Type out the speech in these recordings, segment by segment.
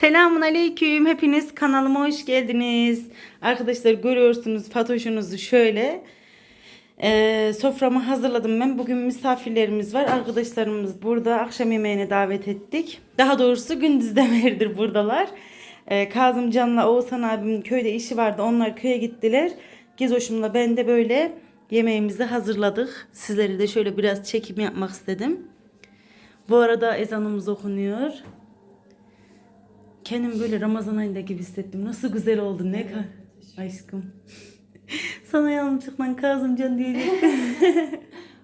Selamun Aleyküm. Hepiniz kanalıma hoş geldiniz. Arkadaşlar görüyorsunuz Fatoş'unuzu şöyle. Ee, soframı hazırladım ben. Bugün misafirlerimiz var. Arkadaşlarımız burada. Akşam yemeğine davet ettik. Daha doğrusu gündüzden beridir buradalar. Ee, Kazım Can'la Oğuzhan abimin köyde işi vardı. Onlar köye gittiler. Gezoş'umla ben de böyle yemeğimizi hazırladık. Sizlere de şöyle biraz çekim yapmak istedim. Bu arada ezanımız okunuyor. Kendim böyle Ramazan ayında gibi hissettim. Nasıl güzel oldu ne kadar. Aşkım. Sana yanlışlıkla Kazımcan diyecektim.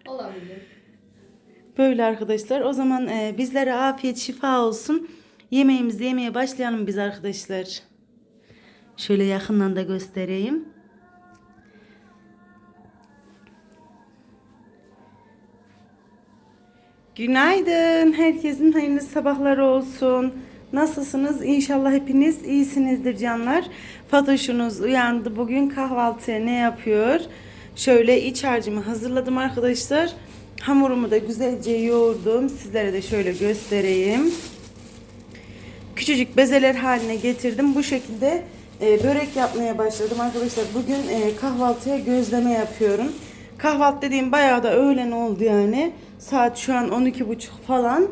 Olabilir. Böyle arkadaşlar. O zaman e, bizlere afiyet şifa olsun. Yemeğimizi yemeye başlayalım biz arkadaşlar. Şöyle yakından da göstereyim. Günaydın. Herkesin hayırlı sabahları olsun. Nasılsınız? İnşallah hepiniz iyisinizdir canlar. Fatoşunuz uyandı. Bugün kahvaltıya ne yapıyor? Şöyle iç harcımı hazırladım arkadaşlar. Hamurumu da güzelce yoğurdum. Sizlere de şöyle göstereyim. Küçücük bezeler haline getirdim. Bu şekilde e, börek yapmaya başladım arkadaşlar. Bugün e, kahvaltıya gözleme yapıyorum. Kahvaltı dediğim bayağı da öğlen oldu yani. Saat şu an 12.30 falan.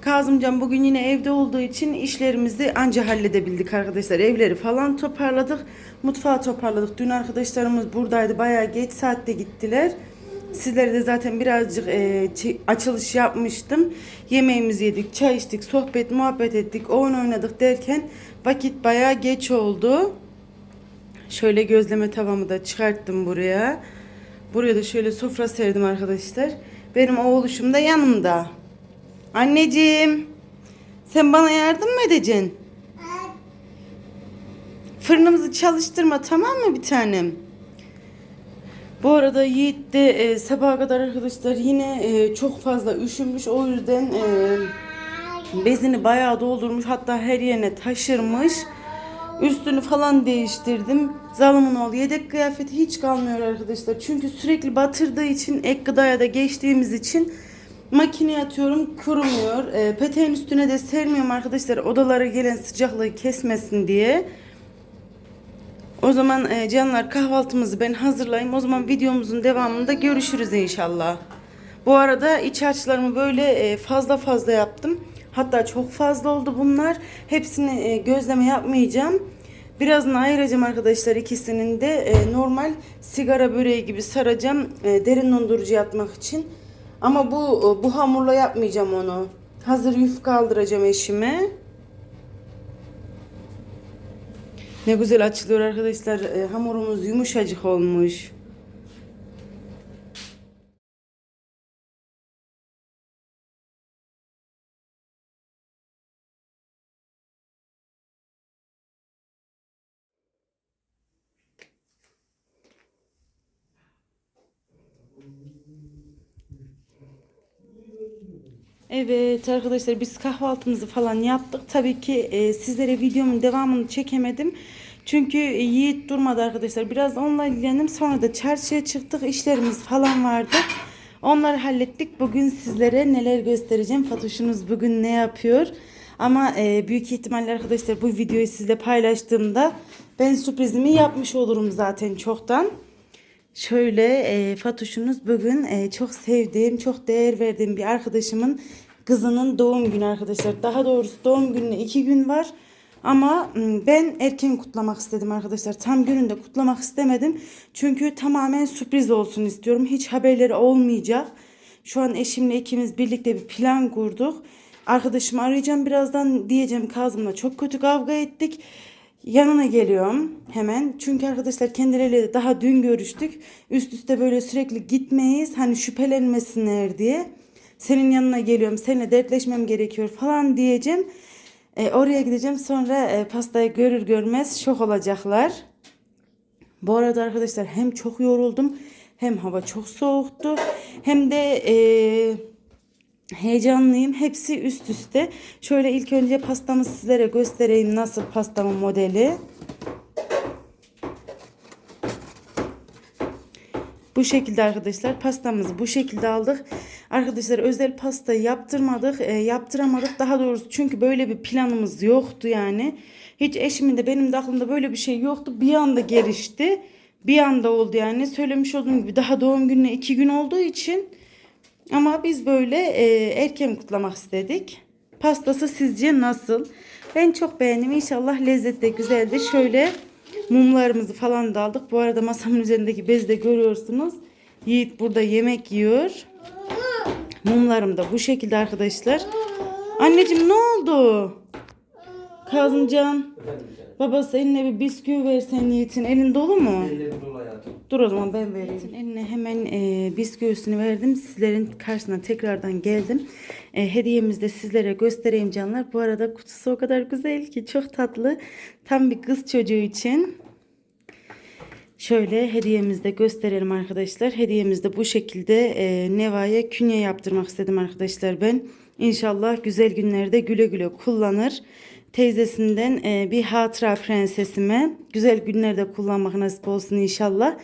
Kazımcan bugün yine evde olduğu için işlerimizi anca halledebildik arkadaşlar. Evleri falan toparladık. Mutfağı toparladık. Dün arkadaşlarımız buradaydı. Bayağı geç saatte gittiler. Sizlere de zaten birazcık e, açılış yapmıştım. Yemeğimizi yedik, çay içtik, sohbet, muhabbet ettik, oyun oynadık derken vakit bayağı geç oldu. Şöyle gözleme tavamı da çıkarttım buraya. Buraya da şöyle sofra serdim arkadaşlar. Benim oğluşum da yanımda. Anneciğim, sen bana yardım mı edeceksin? Fırınımızı çalıştırma tamam mı bir tanem? Bu arada Yiğit de e, sabaha kadar arkadaşlar yine e, çok fazla üşümüş. O yüzden e, bezini bayağı doldurmuş. Hatta her yerine taşırmış. Üstünü falan değiştirdim. Zalımın oğlu yedek kıyafeti hiç kalmıyor arkadaşlar. Çünkü sürekli batırdığı için ek gıdaya da geçtiğimiz için makineye atıyorum kurumuyor. E, peteğin üstüne de sermiyorum arkadaşlar. Odalara gelen sıcaklığı kesmesin diye. O zaman e, canlar kahvaltımızı ben hazırlayayım. O zaman videomuzun devamında görüşürüz inşallah. Bu arada iç harçlarımı böyle e, fazla fazla yaptım. Hatta çok fazla oldu bunlar. Hepsini e, gözleme yapmayacağım. Birazını ayıracağım arkadaşlar ikisinin de e, normal sigara böreği gibi saracağım e, derin dondurucu yapmak için. Ama bu bu hamurla yapmayacağım onu. Hazır yufka aldıracağım eşime. Ne güzel açılıyor arkadaşlar. E, hamurumuz yumuşacık olmuş. Evet arkadaşlar biz kahvaltımızı falan yaptık. Tabii ki e, sizlere videomun devamını çekemedim. Çünkü Yiğit durmadı arkadaşlar. Biraz onunla ilgilendim. Sonra da çarşıya çıktık. İşlerimiz falan vardı. Onları hallettik. Bugün sizlere neler göstereceğim. Fatoşunuz bugün ne yapıyor? Ama e, büyük ihtimalle arkadaşlar bu videoyu sizle paylaştığımda ben sürprizimi yapmış olurum zaten çoktan. Şöyle e, Fatuş'unuz bugün e, çok sevdiğim, çok değer verdiğim bir arkadaşımın kızının doğum günü arkadaşlar. Daha doğrusu doğum gününe iki gün var. Ama ben erken kutlamak istedim arkadaşlar. Tam gününde kutlamak istemedim. Çünkü tamamen sürpriz olsun istiyorum. Hiç haberleri olmayacak. Şu an eşimle ikimiz birlikte bir plan kurduk. Arkadaşımı arayacağım birazdan diyeceğim Kazım'la çok kötü kavga ettik. Yanına geliyorum hemen. Çünkü arkadaşlar kendileriyle daha dün görüştük. Üst üste böyle sürekli gitmeyiz. Hani şüphelenmesinler diye. Senin yanına geliyorum. Seninle dertleşmem gerekiyor falan diyeceğim. E, oraya gideceğim. Sonra e, pastayı görür görmez şok olacaklar. Bu arada arkadaşlar hem çok yoruldum hem hava çok soğuktu hem de e, heyecanlıyım. Hepsi üst üste. Şöyle ilk önce pastamı sizlere göstereyim nasıl pastamın modeli. Bu şekilde arkadaşlar pastamızı bu şekilde aldık. Arkadaşlar özel pasta yaptırmadık, e, yaptıramadık daha doğrusu çünkü böyle bir planımız yoktu yani. Hiç eşimin de benim de aklımda böyle bir şey yoktu. Bir anda gelişti. Bir anda oldu yani. Söylemiş olduğum gibi daha doğum gününe iki gün olduğu için. Ama biz böyle e, erken kutlamak istedik. Pastası sizce nasıl? Ben çok beğendim. İnşallah lezzeti de güzeldir. Şöyle mumlarımızı falan da aldık. Bu arada masamın üzerindeki bezi de görüyorsunuz. Yiğit burada yemek yiyor. Mumlarım da bu şekilde arkadaşlar. Anneciğim ne oldu? Kazımcan. Babası eline bir bisküvi versen Yiğit'in. Elin dolu mu? Ellerim dolu hayatım. Dur o zaman ben vereyim. Eline hemen e, bisküvisini verdim. Sizlerin karşısına tekrardan geldim. E, hediyemizi de sizlere göstereyim canlar. Bu arada kutusu o kadar güzel ki çok tatlı. Tam bir kız çocuğu için. Şöyle hediyemizi de gösterelim arkadaşlar. Hediyemiz de bu şekilde e, Neva'ya künye yaptırmak istedim arkadaşlar ben. İnşallah güzel günlerde güle güle kullanır. Teyzesinden e, bir hatıra prensesime güzel günlerde kullanmak nasip olsun inşallah.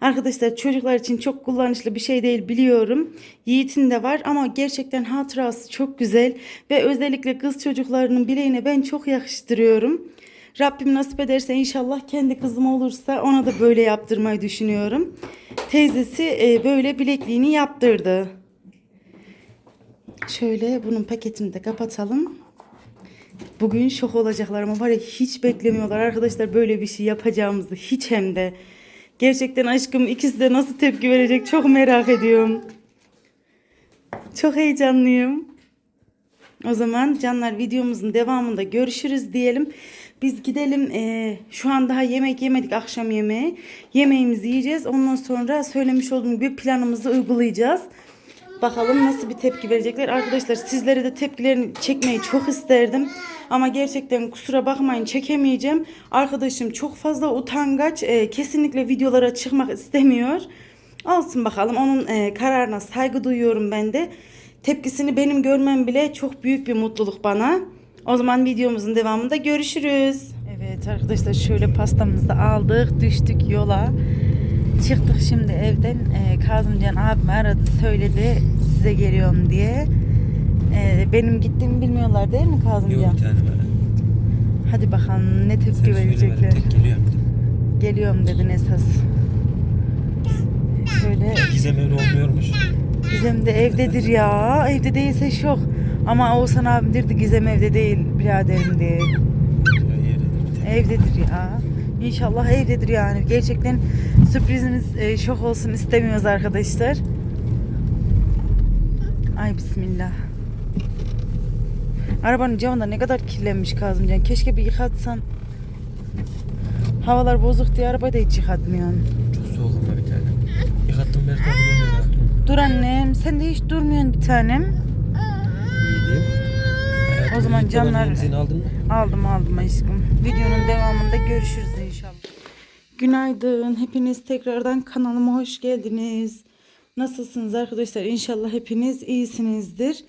Arkadaşlar çocuklar için çok kullanışlı bir şey değil biliyorum. Yiğit'in de var ama gerçekten hatırası çok güzel. Ve özellikle kız çocuklarının bileğine ben çok yakıştırıyorum. Rabbim nasip ederse inşallah kendi kızım olursa ona da böyle yaptırmayı düşünüyorum. Teyzesi e, böyle bilekliğini yaptırdı. Şöyle bunun paketini de kapatalım. Bugün şok olacaklar ama var ya hiç beklemiyorlar arkadaşlar böyle bir şey yapacağımızı hiç hem de. Gerçekten aşkım ikisi de nasıl tepki verecek çok merak ediyorum. Çok heyecanlıyım. O zaman canlar videomuzun devamında görüşürüz diyelim. Biz gidelim. eee, şu an daha yemek yemedik akşam yemeği. Yemeğimizi yiyeceğiz. Ondan sonra söylemiş olduğum gibi planımızı uygulayacağız. Bakalım nasıl bir tepki verecekler. Arkadaşlar sizlere de tepkilerini çekmeyi çok isterdim. Ama gerçekten kusura bakmayın çekemeyeceğim. Arkadaşım çok fazla utangaç. eee, kesinlikle videolara çıkmak istemiyor. Olsun bakalım onun eee, kararına saygı duyuyorum ben de. Tepkisini benim görmem bile çok büyük bir mutluluk bana. O zaman videomuzun devamında görüşürüz. Evet arkadaşlar şöyle pastamızı aldık düştük yola. Çıktık şimdi evden. Ee, Kazımcan abim aradı söyledi size geliyorum diye. Ee, benim gittiğimi bilmiyorlar değil mi Kazımcan? Yok bir tane var. Hadi bakalım ne tepki Sen verecekler. tek geliyorum. Geliyorum dedin esas. Şöyle Gizem öyle olmuyormuş. Gizem de evdedir ya. Evde değilse şok. Ama Oğuzhan abim dirdi Gizem evde değil biraderim diye. Evdedir ya. İnşallah evdedir yani. Gerçekten sürprizimiz e, şok olsun istemiyoruz arkadaşlar. Ay bismillah. Arabanın camı da ne kadar kirlenmiş Kazımcan. Keşke bir yıkatsan. Havalar bozuk diye arabayı da hiç yıkatmıyorsun. Çok soğuk ama bir tane. Yıkattım dönüyor hayatım. Dur annem sen de hiç durmuyorsun bir tanem. İyiydi. O zaman canlar- emziğini aldın mı? Aldım aldım aşkım. Videonun devamında görüşürüz inşallah. Günaydın. Hepiniz tekrardan kanalıma hoş geldiniz. Nasılsınız arkadaşlar? İnşallah hepiniz iyisinizdir.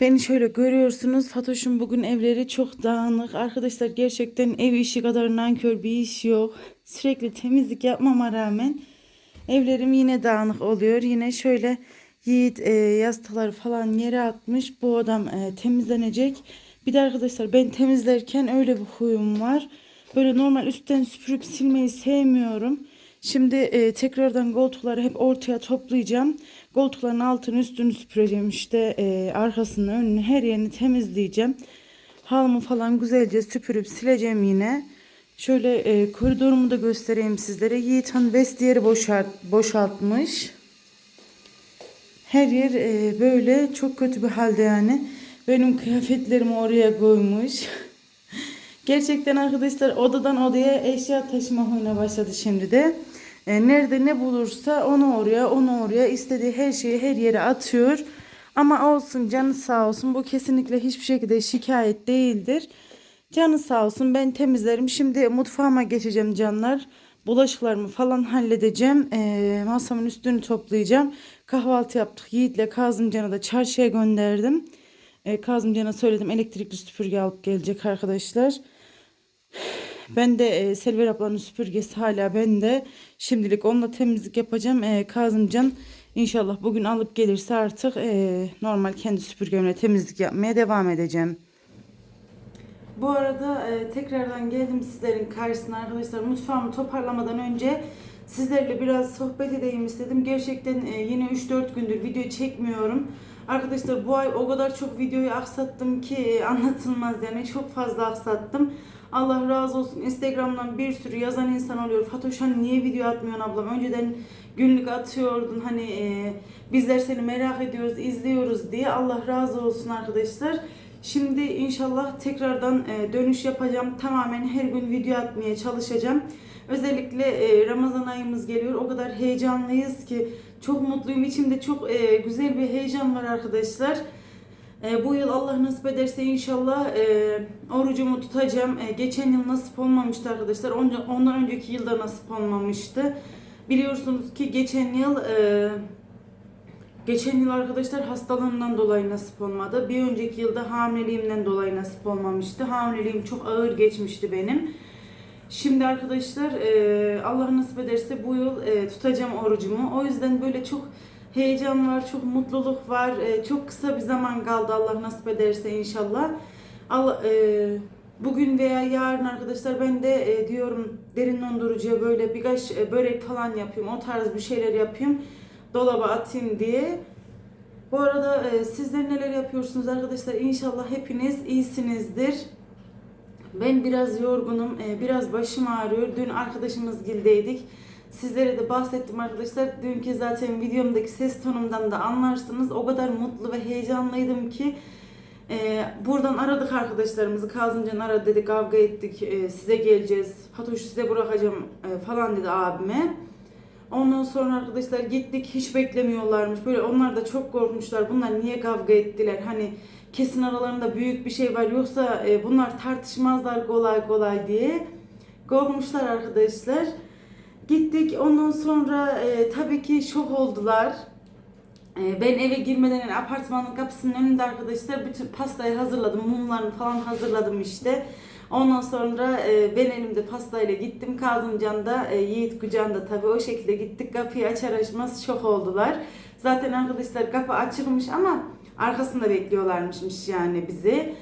Beni şöyle görüyorsunuz. Fatoş'un bugün evleri çok dağınık. Arkadaşlar gerçekten ev işi kadar nankör bir iş yok. Sürekli temizlik yapmama rağmen evlerim yine dağınık oluyor. Yine şöyle Yiğit e, yastıkları falan yere atmış. Bu odam e, temizlenecek. Bir de arkadaşlar ben temizlerken öyle bir huyum var. Böyle normal üstten süpürüp silmeyi sevmiyorum. Şimdi e, tekrardan koltukları hep ortaya toplayacağım. Koltukların altını üstünü süpüreceğim işte e, arkasını önünü her yerini temizleyeceğim. Halımı falan güzelce süpürüp sileceğim yine. Şöyle e, koridorumu da göstereyim sizlere. Yiğit Han vestiyeri boşalt, boşaltmış. Her yer e, böyle çok kötü bir halde yani. Benim kıyafetlerimi oraya koymuş. Gerçekten arkadaşlar odadan odaya eşya taşıma huyuna başladı şimdi de. E, nerede ne bulursa onu oraya, onu oraya istediği her şeyi her yere atıyor. Ama olsun canı sağ olsun bu kesinlikle hiçbir şekilde şikayet değildir. Canı sağ olsun ben temizlerim. Şimdi mutfağıma geçeceğim canlar. Bulaşıklarımı falan halledeceğim. E, masamın üstünü toplayacağım. Kahvaltı yaptık. Yiğit'le Kazımcan'ı da çarşıya gönderdim. E, Kazımcan'a söyledim elektrikli süpürge alıp gelecek arkadaşlar. Ben de e, Selver ablanın süpürgesi hala bende. Şimdilik onunla temizlik yapacağım. E, Kazımcan İnşallah bugün alıp gelirse artık eee, normal kendi süpürgemle temizlik yapmaya devam edeceğim. Bu arada e, tekrardan geldim sizlerin karşısına arkadaşlar. Mutfağımı toparlamadan önce sizlerle biraz sohbet edeyim istedim. Gerçekten e, yine 3-4 gündür video çekmiyorum. Arkadaşlar bu ay o kadar çok videoyu aksattım ki e, anlatılmaz yani çok fazla aksattım. Allah razı olsun Instagram'dan bir sürü yazan insan oluyor. Fatoş hani niye video atmıyorsun ablam? Önceden günlük atıyordun hani e, bizler seni merak ediyoruz, izliyoruz diye. Allah razı olsun arkadaşlar. Şimdi inşallah tekrardan e, dönüş yapacağım. Tamamen her gün video atmaya çalışacağım. Özellikle e, Ramazan ayımız geliyor. O kadar heyecanlıyız ki çok mutluyum. İçimde çok e, güzel bir heyecan var arkadaşlar. E, bu yıl Allah nasip ederse inşallah e, orucumu tutacağım. E, geçen yıl nasip olmamıştı arkadaşlar. Onca, ondan önceki yılda nasip olmamıştı. Biliyorsunuz ki geçen yıl e, Geçen yıl arkadaşlar hastalığımdan dolayı nasip olmadı. Bir önceki yılda hamileliğimden dolayı nasip olmamıştı. Hamileliğim çok ağır geçmişti benim. Şimdi arkadaşlar e, Allah nasip ederse bu yıl e, tutacağım orucumu. O yüzden böyle çok heyecan var, çok mutluluk var. E, çok kısa bir zaman kaldı Allah nasip ederse inşallah. Allah, e, bugün veya yarın arkadaşlar ben de e, diyorum derin dondurucuya böyle birkaç e, börek falan yapayım. O tarz bir şeyler yapayım dolaba atayım diye. Bu arada e, sizler neler yapıyorsunuz arkadaşlar? İnşallah hepiniz iyisinizdir. Ben biraz yorgunum, e, biraz başım ağrıyor. Dün arkadaşımız gildeydik. Sizlere de bahsettim arkadaşlar. Dünkü zaten videomdaki ses tonumdan da anlarsınız. O kadar mutlu ve heyecanlıydım ki e, buradan aradık arkadaşlarımızı. Kazımcan aradı dedi kavga ettik. E, size geleceğiz. Fatoş size bırakacağım e, falan dedi abime. Ondan sonra arkadaşlar gittik hiç beklemiyorlarmış. Böyle onlar da çok korkmuşlar. Bunlar niye kavga ettiler? Hani kesin aralarında büyük bir şey var. Yoksa e, bunlar tartışmazlar kolay kolay diye. Korkmuşlar arkadaşlar. Gittik ondan sonra e, tabii ki şok oldular. E, ben eve girmeden yani apartmanın kapısının önünde arkadaşlar bütün pastayı hazırladım. Mumlarını falan hazırladım işte. Ondan sonra e, ben elimde pastayla gittim. Kazımcan da e, Yiğit Kucan da tabii o şekilde gittik. Kapıyı açar açmaz şok oldular. Zaten arkadaşlar kapı açılmış ama arkasında bekliyorlarmışmış yani bizi.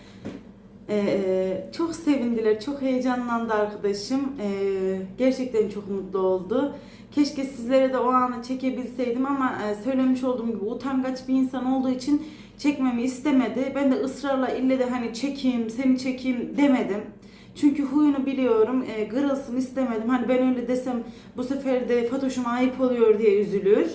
Ee, çok sevindiler, çok heyecanlandı arkadaşım. Ee, gerçekten çok mutlu oldu. Keşke sizlere de o anı çekebilseydim ama e, söylemiş olduğum gibi utangaç bir insan olduğu için çekmemi istemedi. Ben de ısrarla ille de hani çekeyim, seni çekeyim demedim. Çünkü huyunu biliyorum, e, kırılsın istemedim. Hani ben öyle desem bu sefer de Fatoş'uma ayıp oluyor diye üzülür.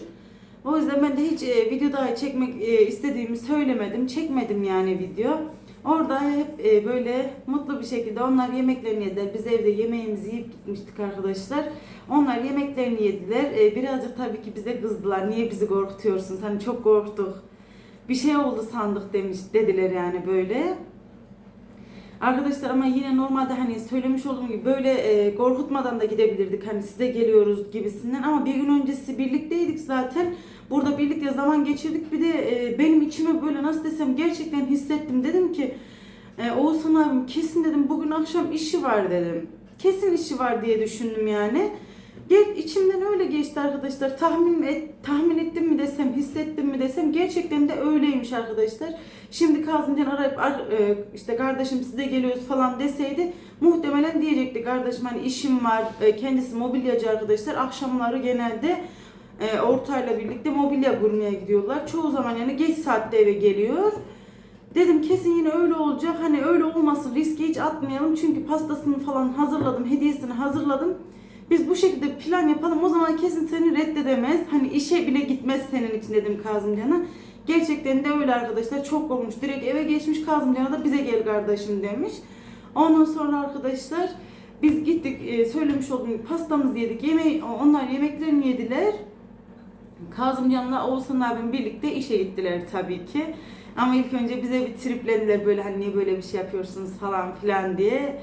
O yüzden ben de hiç e, video daha çekmek e, istediğimi söylemedim. Çekmedim yani video. Orada hep e, böyle mutlu bir şekilde onlar yemeklerini yediler. Biz evde yemeğimizi yiyip gitmiştik arkadaşlar. Onlar yemeklerini yediler. E, birazcık tabii ki bize kızdılar. Niye bizi korkutuyorsunuz? Hani çok korktuk. Bir şey oldu sandık demiş dediler yani böyle. Arkadaşlar ama yine normalde hani söylemiş olduğum gibi böyle e, korkutmadan da gidebilirdik. Hani size geliyoruz gibisinden ama bir gün öncesi birlikteydik zaten. Burada birlikte zaman geçirdik. Bir de e, benim içime böyle nasıl desem gerçekten hissettim. Dedim ki e, Oğuzhan abim kesin dedim bugün akşam işi var dedim. Kesin işi var diye düşündüm yani. Ge- içimden öyle geçti arkadaşlar. Tahmin et, tahmin ettim mi desem, hissettim mi desem gerçekten de öyleymiş arkadaşlar. Şimdi Kazımcan arayıp ar- e, işte kardeşim size geliyoruz falan deseydi muhtemelen diyecekti kardeşim hani işim var. E, kendisi mobilyacı arkadaşlar. Akşamları genelde e, ortayla birlikte mobilya kurmaya gidiyorlar. Çoğu zaman yani geç saatte eve geliyor. Dedim kesin yine öyle olacak. Hani öyle olmasın riski hiç atmayalım. Çünkü pastasını falan hazırladım. Hediyesini hazırladım. Biz bu şekilde plan yapalım. O zaman kesin seni reddedemez. Hani işe bile gitmez senin için dedim Kazımcan'a. Gerçekten de öyle arkadaşlar. Çok olmuş. Direkt eve geçmiş Kazımcan'a da bize gel kardeşim demiş. Ondan sonra arkadaşlar biz gittik e, söylemiş olduğum pastamızı yedik. Yemeği, onlar yemeklerini yediler. Kazımcan'la Oğuzhan abim birlikte işe gittiler tabii ki. Ama ilk önce bize bir triplediler böyle hani niye böyle bir şey yapıyorsunuz falan filan diye.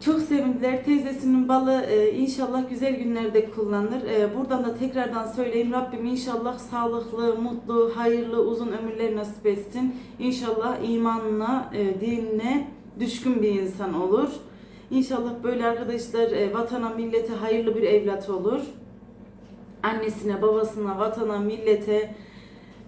Çok sevindiler. Teyzesinin balı e, inşallah güzel günlerde kullanır. E, buradan da tekrardan söyleyeyim. Rabbim inşallah sağlıklı, mutlu, hayırlı, uzun ömürler nasip etsin. İnşallah imanına, e, dinine düşkün bir insan olur. İnşallah böyle arkadaşlar e, vatana, millete hayırlı bir evlat olur. annesine, babasına, vatana, millete,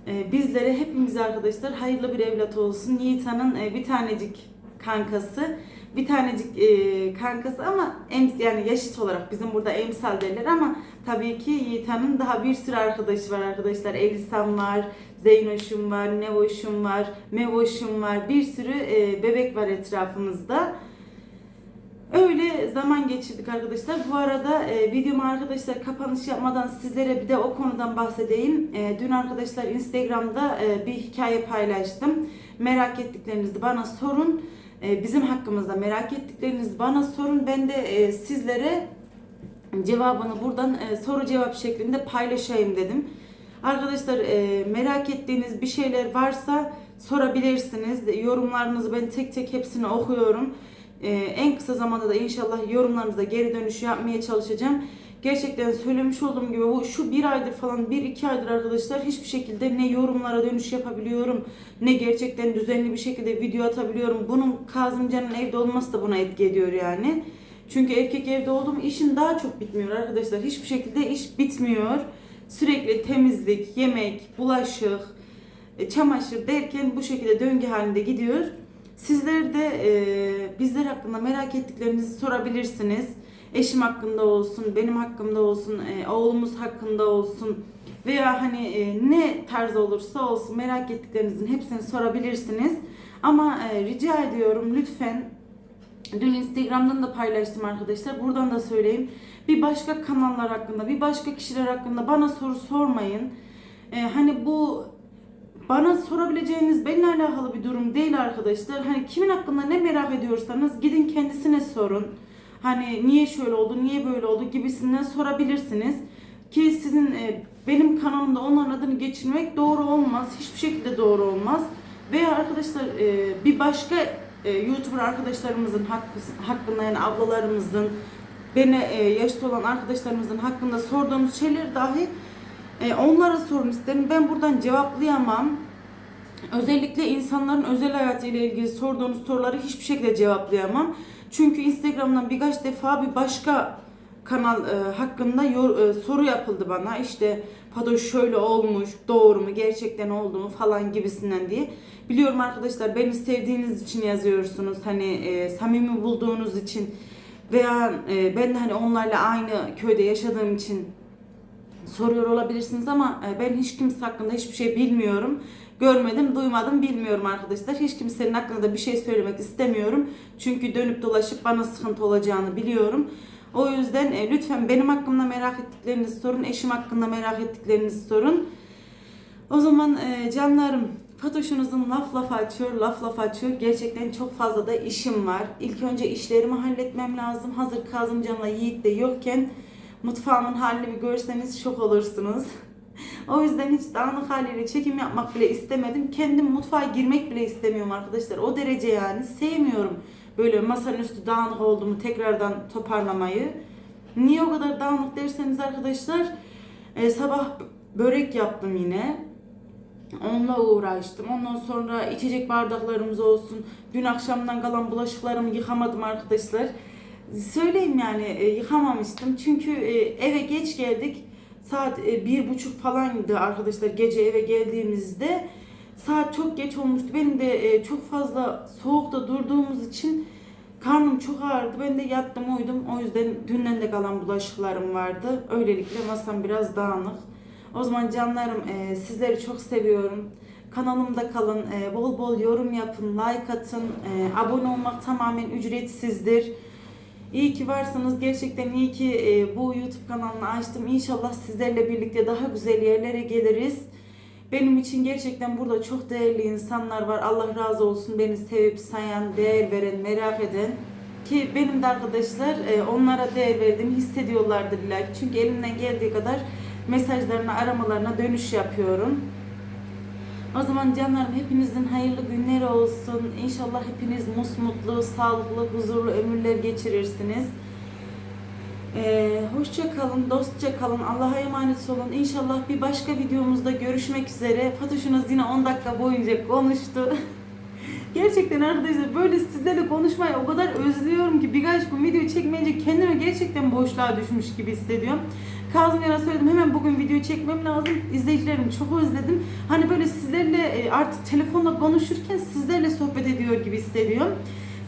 e, bizlere hepimize arkadaşlar hayırlı bir evlat olsun. Yiğita'nın e, bir tanecik kankası, bir tanecik e, kankası ama em, yani yaşıt olarak bizim burada emsal derler ama tabii ki Yiğita'nın daha bir sürü arkadaşı var arkadaşlar. Elisam var, Zeynoş'um var, Nevoş'um var, Mevoş'um var. Bir sürü e, bebek var etrafımızda. Öyle zaman geçirdik arkadaşlar. Bu arada e, videomu arkadaşlar kapanış yapmadan sizlere bir de o konudan bahsedeyim. E, dün arkadaşlar Instagram'da e, bir hikaye paylaştım. Merak ettiklerinizi bana sorun. E, bizim hakkımızda merak ettiklerinizi bana sorun. Ben de e, sizlere cevabını buradan e, soru cevap şeklinde paylaşayım dedim. Arkadaşlar e, merak ettiğiniz bir şeyler varsa sorabilirsiniz. Yorumlarınızı ben tek tek hepsini okuyorum. En kısa zamanda da inşallah yorumlarınıza geri dönüş yapmaya çalışacağım. Gerçekten söylemiş olduğum gibi bu şu bir aydır falan bir iki aydır arkadaşlar hiçbir şekilde ne yorumlara dönüş yapabiliyorum ne gerçekten düzenli bir şekilde video atabiliyorum. Bunun Kazımcan'ın evde olması da buna etki ediyor yani. Çünkü erkek evde olduğum işin daha çok bitmiyor arkadaşlar. Hiçbir şekilde iş bitmiyor. Sürekli temizlik, yemek, bulaşık, e, çamaşır derken bu şekilde döngü halinde gidiyor. Sizler de e, bizler hakkında merak ettiklerinizi sorabilirsiniz. Eşim hakkında olsun, benim hakkımda olsun, e, oğlumuz hakkında olsun veya hani e, ne tarz olursa olsun merak ettiklerinizin hepsini sorabilirsiniz. Ama e, rica ediyorum lütfen Dün Instagram'dan da paylaştım arkadaşlar. Buradan da söyleyeyim. Bir başka kanallar hakkında, bir başka kişiler hakkında bana soru sormayın. Ee, hani bu bana sorabileceğiniz benimle alakalı bir durum değil arkadaşlar. Hani kimin hakkında ne merak ediyorsanız gidin kendisine sorun. Hani niye şöyle oldu, niye böyle oldu gibisinden sorabilirsiniz. Ki sizin e, benim kanalımda onların adını geçirmek doğru olmaz. Hiçbir şekilde doğru olmaz. Veya arkadaşlar e, bir başka e, YouTuber arkadaşlarımızın hakkı, hakkında yani ablalarımızın beni e, yaşlı olan arkadaşlarımızın hakkında sorduğunuz şeyler dahi e, onlara sorun isterim. Ben buradan cevaplayamam. Özellikle insanların özel hayatıyla ilgili sorduğunuz soruları hiçbir şekilde cevaplayamam. Çünkü Instagram'dan birkaç defa bir başka kanal e, hakkında yor- e, soru yapıldı bana. İşte Padoş şöyle olmuş, doğru mu, gerçekten oldu mu falan gibisinden diye. Biliyorum arkadaşlar beni sevdiğiniz için yazıyorsunuz. Hani e, samimi bulduğunuz için veya e, ben de hani onlarla aynı köyde yaşadığım için soruyor olabilirsiniz ama e, ben hiç kimse hakkında hiçbir şey bilmiyorum. Görmedim, duymadım, bilmiyorum arkadaşlar. Hiç kimsenin hakkında da bir şey söylemek istemiyorum. Çünkü dönüp dolaşıp bana sıkıntı olacağını biliyorum. O yüzden e, lütfen benim hakkımda merak ettiklerinizi sorun, eşim hakkında merak ettiklerinizi sorun. O zaman e, canlarım, Fatoş'unuzun laf laf açıyor, laf laf açıyor. Gerçekten çok fazla da işim var. İlk önce işlerimi halletmem lazım. Hazır Kazımcan'la Yiğit de yokken mutfağımın halini bir görseniz şok olursunuz. o yüzden hiç dağınık haliyle çekim yapmak bile istemedim. Kendim mutfağa girmek bile istemiyorum arkadaşlar. O derece yani sevmiyorum böyle masanın üstü dağınık olduğumu tekrardan toparlamayı. Niye o kadar dağınık derseniz arkadaşlar e, sabah börek yaptım yine. Onunla uğraştım. Ondan sonra içecek bardaklarımız olsun. Dün akşamdan kalan bulaşıklarımı yıkamadım arkadaşlar. Söyleyeyim yani e, yıkamamıştım. Çünkü e, eve geç geldik. Saat e, bir buçuk falandı arkadaşlar gece eve geldiğimizde. Saat çok geç olmuştu. Benim de e, çok fazla soğukta durduğumuz için karnım çok ağrıdı. Ben de yattım uyudum. O yüzden dünden de kalan bulaşıklarım vardı. Öylelikle masam biraz dağınık. O zaman canlarım e, sizleri çok seviyorum. Kanalımda kalın. E, bol bol yorum yapın. Like atın. E, abone olmak tamamen ücretsizdir. İyi ki varsınız. Gerçekten iyi ki e, bu YouTube kanalını açtım. İnşallah sizlerle birlikte daha güzel yerlere geliriz. Benim için gerçekten burada çok değerli insanlar var. Allah razı olsun beni sevip sayan, değer veren, merak eden. Ki benim de arkadaşlar e, onlara değer verdiğimi hissediyorlardır illa. Çünkü elimden geldiği kadar mesajlarına, aramalarına dönüş yapıyorum. O zaman canlarım hepinizin hayırlı günleri olsun. İnşallah hepiniz musmutlu, sağlıklı, huzurlu ömürler geçirirsiniz. Ee, hoşça kalın, dostça kalın, Allah'a emanet olun. İnşallah bir başka videomuzda görüşmek üzere. Fatoş'unuz yine 10 dakika boyunca konuştu. Gerçekten arkadaşlar böyle sizlerle konuşmayı o kadar özlüyorum ki birkaç gün video çekmeyince kendimi gerçekten boşluğa düşmüş gibi hissediyorum. Kazım Yar'a söyledim hemen bugün video çekmem lazım. İzleyicilerimi çok özledim. Hani böyle sizlerle e, artık telefonla konuşurken sizlerle sohbet ediyor gibi hissediyorum.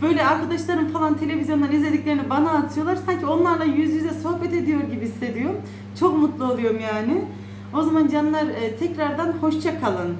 Böyle arkadaşlarım falan televizyondan izlediklerini bana atıyorlar. Sanki onlarla yüz yüze sohbet ediyor gibi hissediyorum. Çok mutlu oluyorum yani. O zaman canlar e, tekrardan hoşça kalın.